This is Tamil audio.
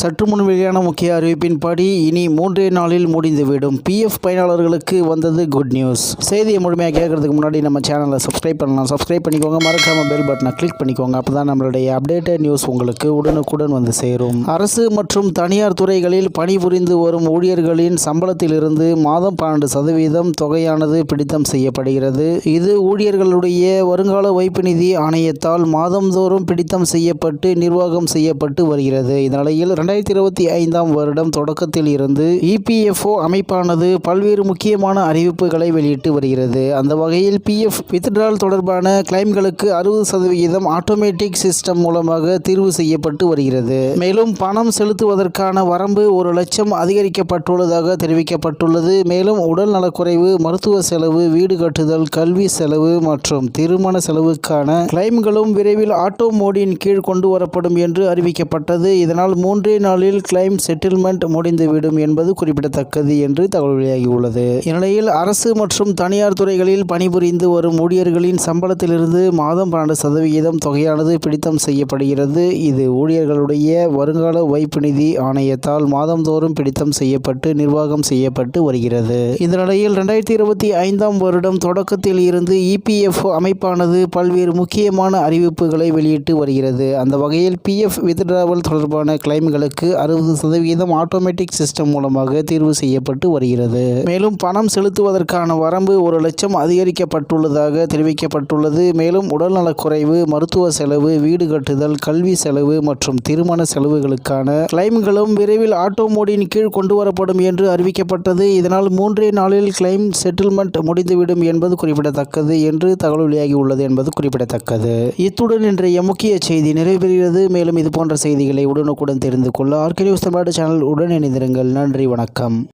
சற்று முன் வெளியான முக்கிய அறிவிப்பின்படி இனி மூன்றே நாளில் முடிந்துவிடும். பிஎஃப் பயனாளர்களுக்கு வந்தது குட் நியூஸ் செய்தியை முழுமையாக கேட்கறதுக்கு முன்னாடி நம்ம சேனலை சப்ஸ்கிரைப் பண்ணலாம். சப்ஸ்கிரைப் பண்ணிக்கோங்க. மறக்காம பெல் பட்டனை கிளிக் பண்ணிக்கோங்க. அப்போ தான் நம்மளுடைய அப்டேட்டட் நியூஸ் உங்களுக்கு உடனுக்குடன் வந்து சேரும். அரசு மற்றும் தனியார் துறைகளில் பணிபுரிந்து வரும் ஊழியர்களின் சம்பளத்திலிருந்து மாதம் பன்னெண்டு சதவீதம் தொகையானது பிடித்தம் செய்யப்படுகிறது. இது ஊழியர்களுடைய வருங்கால வைப்பு நிதி ஆணையத்தால் மாதந்தோறும் பிடித்தம் செய்யப்பட்டு நிர்வாகம் செய்யப்பட்டு வருகிறது. இந்நிலையில் இரண்டாயிரத்தி ரெண்டாயிரத்தி இருபத்தி ஐந்தாம் வருடம் தொடக்கத்தில் இருந்து இபிஎஃப்ஓ அமைப்பானது பல்வேறு முக்கியமான அறிவிப்புகளை வெளியிட்டு வருகிறது. அந்த வகையில் பிஎஃப் வித்ட்ரால் தொடர்பான கிளைம்களுக்கு அறுபது சதவிகிதம் ஆட்டோமேட்டிக் சிஸ்டம் மூலமாக தீர்வு செய்யப்பட்டு வருகிறது. மேலும் பணம் செலுத்துவதற்கான வரம்பு ஒரு லட்சம் அதிகரிக்கப்பட்டுள்ளதாக தெரிவிக்கப்பட்டுள்ளது. மேலும் உடல் நலக்குறைவு மருத்துவ செலவு வீடு கட்டுதல் கல்வி செலவு மற்றும் திருமண செலவுக்கான கிளைம்களும் விரைவில் ஆட்டோ மோடியின் கீழ் கொண்டு வரப்படும் என்று அறிவிக்கப்பட்டது. இதனால் மூன்றே நாளில் கிளைம் செட்டில்மெண்ட் முடிந்துவிடும் என்பது குறிப்பிடத்தக்கது என்று தகவல் வெளியாகியுள்ளது இந்நிலையில் அரசு மற்றும் தனியார் துறைகளில் பணிபுரிந்து வரும் ஊழியர்களின் சம்பளத்திலிருந்து மாதம் பன்னெண்டு சதவிகிதம் தொகையானது பிடித்தம் செய்யப்படுகிறது. இது ஊழியர்களுடைய வருங்கால வைப்பு நிதி ஆணையத்தால் மாதந்தோறும் பிடித்தம் செய்யப்பட்டு நிர்வாகம் செய்யப்பட்டு வருகிறது. இந்த நிலையில் ரெண்டாயிரத்தி இருபத்தி ஐந்தாம் வருடம் தொடக்கத்தில் இருந்து இபிஎஃப்ஓ அமைப்பானது பல்வேறு முக்கியமான அறிவிப்புகளை வெளியிட்டு வருகிறது. அந்த வகையில் பிஎஃப் வித்ட்ராவல் தொடர்பான கிளைம்களுக்கு அறுபது சதவீதம் ஆட்டோமேட்டிக் சிஸ்டம் மூலமாக தீர்வு செய்யப்பட்டு வருகிறது. மேலும் பணம் செலுத்துவதற்கான வரம்பு ஒரு லட்சம் அதிகரிக்கப்பட்டுள்ளதாக தெரிவிக்கப்பட்டுள்ளது. மேலும் உடல்நலக்குறைவு மருத்துவ செலவு வீடு கட்டுதல் கல்வி செலவு மற்றும் திருமண செலவுகளுக்கான கிளைம்களும் விரைவில் ஆட்டோமோடின் கீழ் கொண்டு வரப்படும் என்று அறிவிக்கப்பட்டது. இதனால் மூன்றே நாளில் கிளைம் செட்டில்மெண்ட் முடிந்துவிடும் என்பது குறிப்பிடத்தக்கது என்று தகவல் வெளியாகியுள்ளது என்பது குறிப்பிடத்தக்கது. இத்துடன் இன்றைய முக்கிய செய்தி நிறைவேறுகிறது மேலும் இது போன்ற செய்திகளை உடனுக்குடன் தெரிந்து கொள்ள ஆர்கே நியூஸ் தமிழ்நாடு சேனல் உடன் இணைந்திருங்கள். நன்றி வணக்கம்.